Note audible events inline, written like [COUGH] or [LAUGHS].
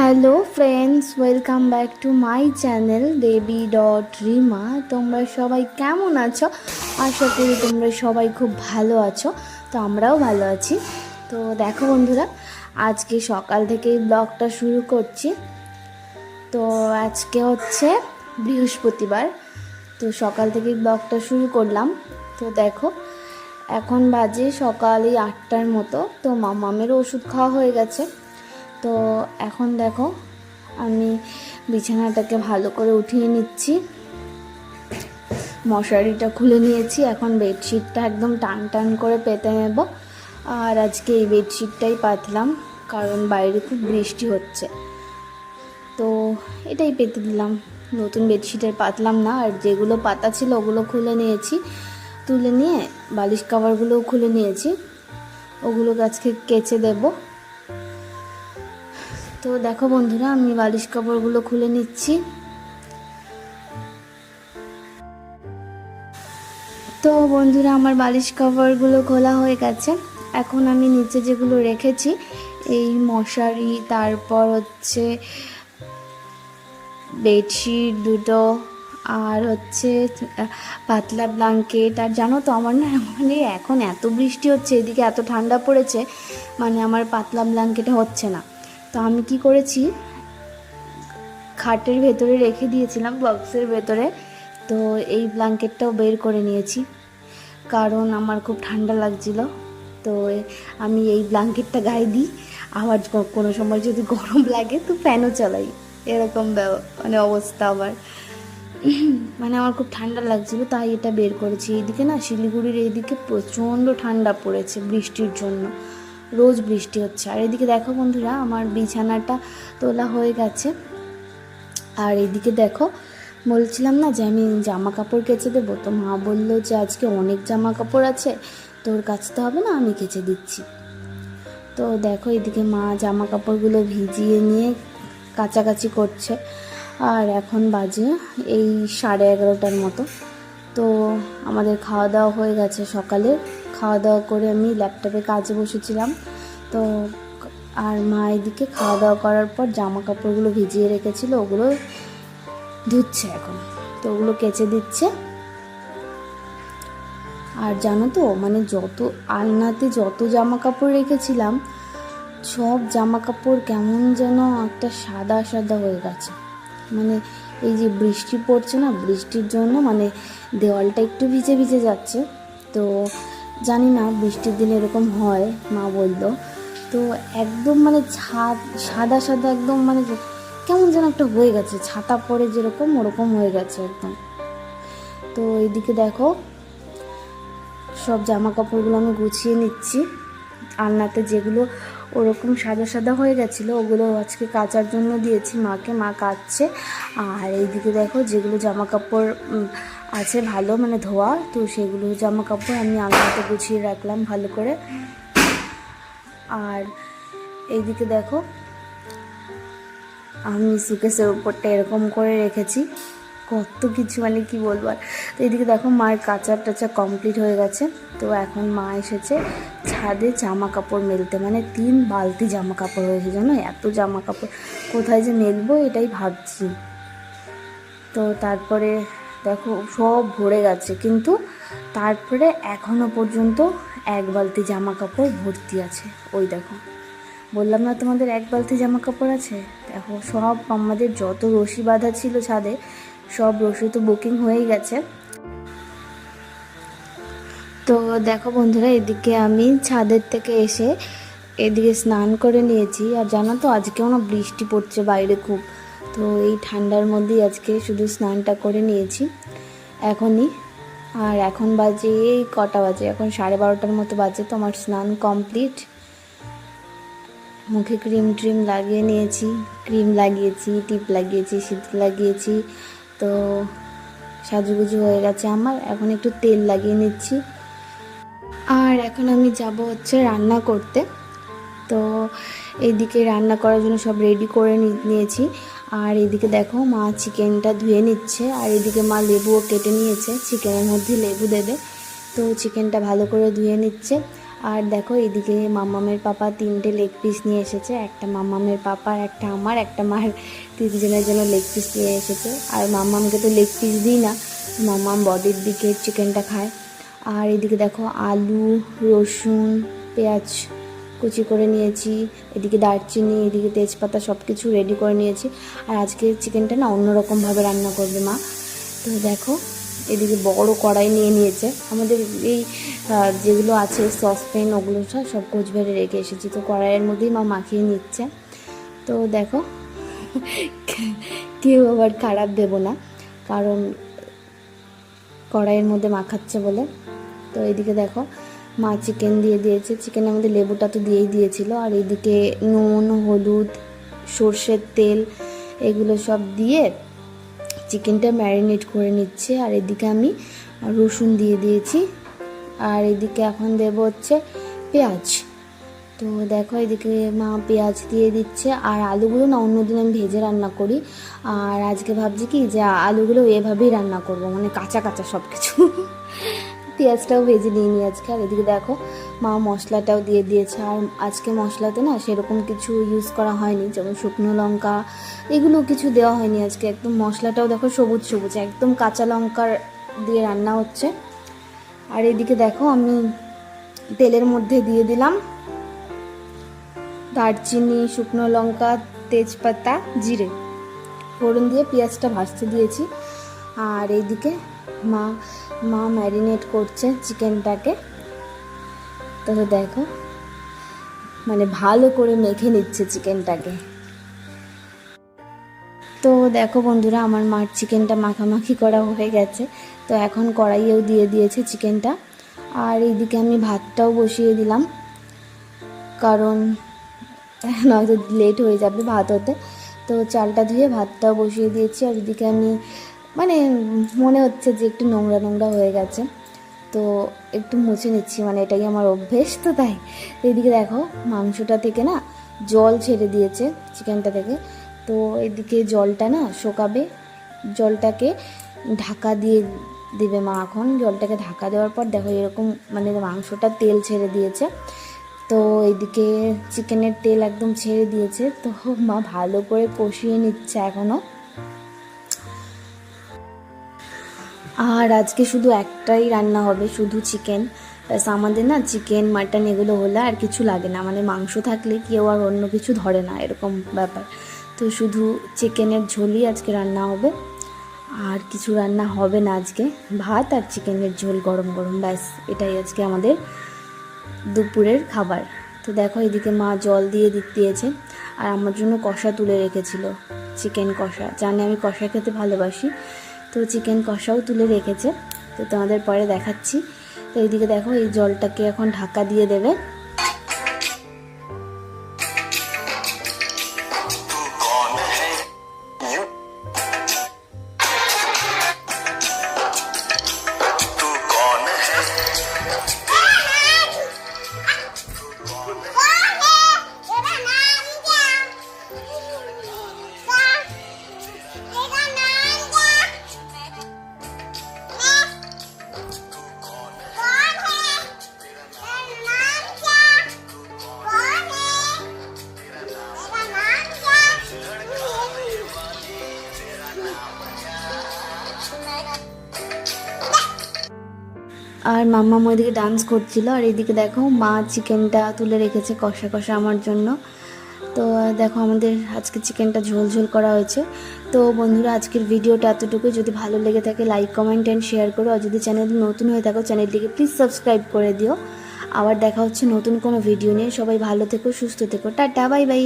Hello friends welcome back to my channel Debi dot Rima তোমরা সবাই কেমন আছো? আশা করি তোমরা সবাই খুব ভালো আছো। তো আমরাও ভালো আছি। তো দেখো বন্ধুরা, আজকে সকাল থেকেই ব্লগটা শুরু করছি। তো আজকে হচ্ছে বৃহস্পতিবার। তো সকাল থেকেই ব্লগটা শুরু করলাম। তো দেখো, এখন বাজে সকালে আটটার মতো। তো মামামেরও ওষুধ খাওয়া হয়ে গেছে। তো এখন দেখো, আমি বিছানাটাকে ভালো করে উঠিয়ে নিচ্ছি। মশারিটা খুলে নিয়েছি, এখন বেডশিটটা একদম টান টান করে পেতে নেব। আর আজকে এই বেডশিটটাই পাতলাম, কারণ বাইরে খুব বৃষ্টি হচ্ছে। তো এটাই পেতে দিলাম, নতুন বেডশিটের পাতলাম না, আর যেগুলো পাতা ছিল ওগুলো খুলে নিয়েছি। তুলে নিয়ে বালিশ কাভারগুলোও খুলে নিয়েছি, ওগুলোকে আজকে কেচে দেবো। তো দেখো বন্ধুরা, আমি বালিশ কাপড়গুলো খুলে নিচ্ছি। তো বন্ধুরা, আমার বালিশ কাপড়গুলো খোলা হয়ে গেছে। এখন আমি নিচে যেগুলো রেখেছি, এই মশারি, তারপর হচ্ছে বেডশিট দুটো, আর হচ্ছে পাতলা ব্ল্যাঙ্কেট আর জানো তো, আমার না মানে এখন এত বৃষ্টি হচ্ছে, এদিকে এত ঠান্ডা পড়েছে মানে আমার পাতলা ব্ল্যাঙ্কেটে হচ্ছে না। তো আমি কি করেছি? খাটের ভেতরে রেখে দিয়েছিলাম, বক্সের ভেতরে। তো এই ব্ল্যাঙ্কেটটাও বের করে নিয়েছি। কারণ আমার খুব ঠান্ডা লাগছিল। তো আমি এই ব্ল্যাঙ্কেটটা গায়ে দিই। আবার কোনো সময় যদি গরম লাগে তো ফ্যানও চালাই। এরকম মানে অবস্থা আবার মানে আমার খুব ঠান্ডা লাগছিল, তাই এটা বের করেছি। এইদিকে না শিলিগুড়ির এইদিকে প্রচণ্ড ঠান্ডা পড়েছে বৃষ্টির জন্য। রোজ বৃষ্টি হচ্ছে। আর এদিকে দেখো বন্ধুরা, আমার বিছানাটা তোলা হয়ে গেছে। আর এদিকে দেখো, বলছিলাম না যে আমি জামা কাপড় কেচে দেবো। তো মা বলল যে আজকে অনেক জামা কাপড় আছে, তোর কাচতে হবে না, আমি কেচে দিচ্ছি। তো দেখো এদিকে মা জামা কাপড়গুলো ভিজিয়ে নিয়ে কাচাকাচি করছে। আর এখন বাজে এই সাড়ে এগারোটার মতো। তো আমাদের খাওয়া দাওয়া হয়ে গেছে সকালে খাওয়া দাওয়া করে আমি ল্যাপটপে কাজে বসেছিলাম। তো আর মা এদিকে খাওয়া দাওয়া করার পর জামা কাপড়গুলো ভিজিয়ে রেখেছিল, ওগুলো ধুচ্ছে এখন। তো ওগুলো কেচে দিচ্ছে। আর জানো তো মানে যত আলনাতে যত জামা কাপড় রেখেছিলাম, সব জামা কাপড় কেমন যেন একটা সাদা সাদা হয়ে গেছে। মানে এই যে বৃষ্টি পড়ছে না, বৃষ্টির জন্য মানে দেওয়ালটা একটু ভিজে ভিজে যাচ্ছে। তো জানি না, বৃষ্টির দিনে এরকম হয়, মা বলল। তো একদম মানে ছাদ, সাদা সাদা একদম মানে কেমন যেন একটা হয়ে গেছে, ছাতা পরে যেরকম ওরকম হয়ে গেছে একদম। তো এইদিকে দেখো, সব জামা কাপড়গুলো আমি গুছিয়ে নিচ্ছি। আলনাতে যেগুলো ওরকম সাদা সাদা হয়ে গেছিল, ওগুলো আজকে কাচার জন্য দিয়েছি মাকে, মা কাচছে। আর এইদিকে দেখো যেগুলো জামা কাপড় আছে ভালো মানে ধোয়া, তো সেগুলো জামা কাপড় আমি আলনাতে গুছিয়ে রাখলাম ভালো করে। আর এইদিকে দেখো, আমি সুকেসের উপরটা এরকম করে রেখেছি। কত কিছু মানে কি বলব আর। তো এইদিকে দেখো মায়ের কাঁচা টাচা কমপ্লিট হয়ে গেছে। তো এখন মা এসেছে ছাদে জামা কাপড় মেলতে। মানে তিন বালতি জামা কাপড় হয়েছে জানো? এত জামা কাপড়। কোথায় যে মেলবো এটাই ভাবছি। তো তারপরে দেখো সব ভরে গেছে। কিন্তু তারপরে এখনও পর্যন্ত এক বালতি জামা কাপড় ভর্তি আছে। ওই দেখো। বললাম না তোমাদের এক বালতি জামা কাপড় আছে? দেখো সব আমাদের যত রশি বাঁধা ছিল ছাদে সব তো বুকিং হয়েই গেছে। তো দেখো বন্ধুরা, এদিকে আমি ছাদের থেকে এসে এদিকে স্নান করে নিয়েছি। আর জানো তো, আজকেও না বৃষ্টি পড়ছে বাইরে খুব। তো এই ঠান্ডার মধ্যেই আজকে শুধু স্নানটা করে নিয়েছি এখনই। আর এখন বাজে এই কটা বাজে? এখন সাড়ে বারোটার মতো বাজে তো আমার স্নান কমপ্লিট মুখে ক্রিম ট্রিম লাগিয়ে নিয়েছি। ক্রিম লাগিয়েছি, টিপ লাগিয়েছি সিঁদুর লাগিয়েছি। তো সাজুগুজু হয়ে গেছে আমার। এখন একটু তেল লাগিয়ে নিচ্ছি। আর এখন আমি যাব হচ্ছে রান্না করতে। তো এইদিকে রান্না করার জন্য সব রেডি করে নিয়েছি। আর এদিকে দেখো মা চিকেনটা ধুয়ে নিচ্ছে। আর এদিকে মা লেবুও কেটে নিয়েছে। চিকেনের মধ্যে লেবু দেবে। তো চিকেনটা ভালো করে ধুয়ে নিচ্ছে। আর দেখো, এদিকে মামামের পাপা তিনটে লেগ পিস নিয়ে এসেছে। একটা মামামের পাপা একটা আমার, একটা মার তিনজনের জন্য লেগ পিস নিয়ে এসেছে। আর মামামকে তো লেগ পিস দিই না, মামাম বডির দিকে চিকেনটা খায়। আর এদিকে দেখো, আলু, রসুন, পেঁয়াজ কুচি করে নিয়েছি। এদিকে দারচিনি, এদিকে তেজপাতা সব কিছু রেডি করে নিয়েছি। আর আজকে চিকেনটা না অন্যরকমভাবে রান্না করবে মা। তো দেখো এদিকে বড় কড়াই নিয়ে নিয়েছে। আমাদের এই যেগুলো আছে সসপ্যান ওগুলো সব সব কোচবিহারে রেখে এসেছি। তো কড়াইয়ের মধ্যেই মা মাখিয়ে নিচ্ছে। তো দেখো, কেউ আবার খারাপ দেবো না, কারণ কড়াইয়ের মধ্যে মাখাচ্ছে বলে। তো এইদিকে দেখো, মা চিকেন দিয়ে দিয়েছে। চিকেনের মধ্যে লেবুটা তো দিয়েই দিয়েছিল। আর এইদিকে নুন, হলুদ, সর্ষের তেল, এগুলো সব দিয়ে চিকেনটা ম্যারিনেট করে নিচ্ছে, আর এদিকে আমি রসুন দিয়ে দিয়েছি, আর এদিকে এখন দেব হচ্ছে পেঁয়াজ। তো দেখো এদিকে মা পেঁয়াজ দিয়ে দিচ্ছে, আর আলুগুলো না অন্যদিন আমি ভেজে রান্না করি, আর আজকে ভাবছি কি যে আলুগুলো এভাবেই রান্না করব মানে কাঁচা কাঁচা সব কিছু পেঁয়াজটাও ভেজে নিয়ে নিই আজকে। আর এদিকে দেখো, মা মশলাটাও দিয়ে দিয়েছে। আর আজকে মশলাতে না সেরকম কিছু ইউজ করা হয়নি, যেমন শুকনো লঙ্কা, এগুলো কিছু দেওয়া হয়নি আজকে। একদম মশলাটাও দেখো সবুজ সবুজ, একদম কাঁচা লঙ্কার দিয়ে রান্না হচ্ছে। আর এদিকে দেখো, আমি তেলের মধ্যে দিয়ে দিলাম দারচিনি, শুকনো লঙ্কা, তেজপাতা, জিরে। ফোড়ন দিয়ে পেঁয়াজটা ভাজতে দিয়েছি। আর এইদিকে মা মা ম্যারিনেট করছে চিকেনটাকে তো দেখো মানে ভালো করে মেখে নিচ্ছে চিকেনটাকে তো দেখো বন্ধুরা, আমার মার চিকেনটা মাখামাখি করা হয়ে গেছে। তো এখন কড়াইয়েও দিয়ে দিয়েছে চিকেনটা আর এইদিকে আমি ভাতটাও বসিয়ে দিলাম। কারণ [LAUGHS] নয়তো লেট হয়ে যাবে ভাত হতে। তো চালটা ধুয়ে ভাতটাও বসিয়ে দিয়েছি। আর এদিকে আমি মানে মনে হচ্ছে যে একটু নোংরা নোংরা হয়ে গেছে। তো একটু মুছে নিচ্ছি মানে এটাই আমার অভ্যেস। তো তাই, এদিকে দেখো, মাংসটা থেকে না জল ছেড়ে দিয়েছে, চিকেনটা থেকে। তো এদিকে জলটা না শোকাবে। জলটাকে ঢাকা দিয়ে দেবে মা এখন। জলটাকে ঢাকা দেওয়ার পর দেখো এরকম মানে মাংসটা তেল ছেড়ে দিয়েছে। তো এদিকে চিকেনের তেল একদম ছেড়ে দিয়েছে। তো মা ভালো করে কষিয়ে নিচ্ছে এখনও আর আজকে শুধু একটাই রান্না হবে, শুধু চিকেন ব্যাস, আমাদের না চিকেন মাটন এগুলো হলে আর কিছু লাগে না। মানে মাংস থাকলে কেউ আর অন্য কিছু ধরে না, এরকম ব্যাপার। তো শুধু চিকেনের ঝোলই আজকে রান্না হবে। আর কিছু রান্না হবে না আজকে। ভাত আর চিকেনের ঝোল গরম গরম। ব্যাস, এটাই আজকে আমাদের দুপুরের খাবার। তো দেখো এদিকে মা জল দিয়ে দিয়েছে। আর আমার জন্য কষা তুলে রেখেছিল। চিকেন কষা। জানে আমি কষা খেতে ভালোবাসি। তো চিকেন কষাও তুলে রেখেছে। তো তোমাদের পরে দেখাচ্ছি। তো এইদিকে দেখো এই জলটাকে এখন ঢাকা দিয়ে দেবে। আর মাম্মা ওইদিকে ডান্স করছিল, আর এদিকে দেখো মা চিকেনটা তুলে রেখেছে কষা কষা আমার জন্য। তো দেখো আমাদের আজকে চিকেনটা ঝোল ঝোল করা হয়েছে। তো বন্ধুরা, আজকের ভিডিওটা এতটুকু যদি ভালো লেগে থাকে লাইক কমেন্ট অ্যান্ড শেয়ার করো। আর যদি চ্যানেল নতুন হয়ে থাকো চ্যানেলটিকে প্লিজ সাবস্ক্রাইব করে দিও। আবার দেখা হচ্ছে নতুন কোনো ভিডিও নিয়ে। সবাই ভালো থেকো, সুস্থ থেকো। Tata bye bye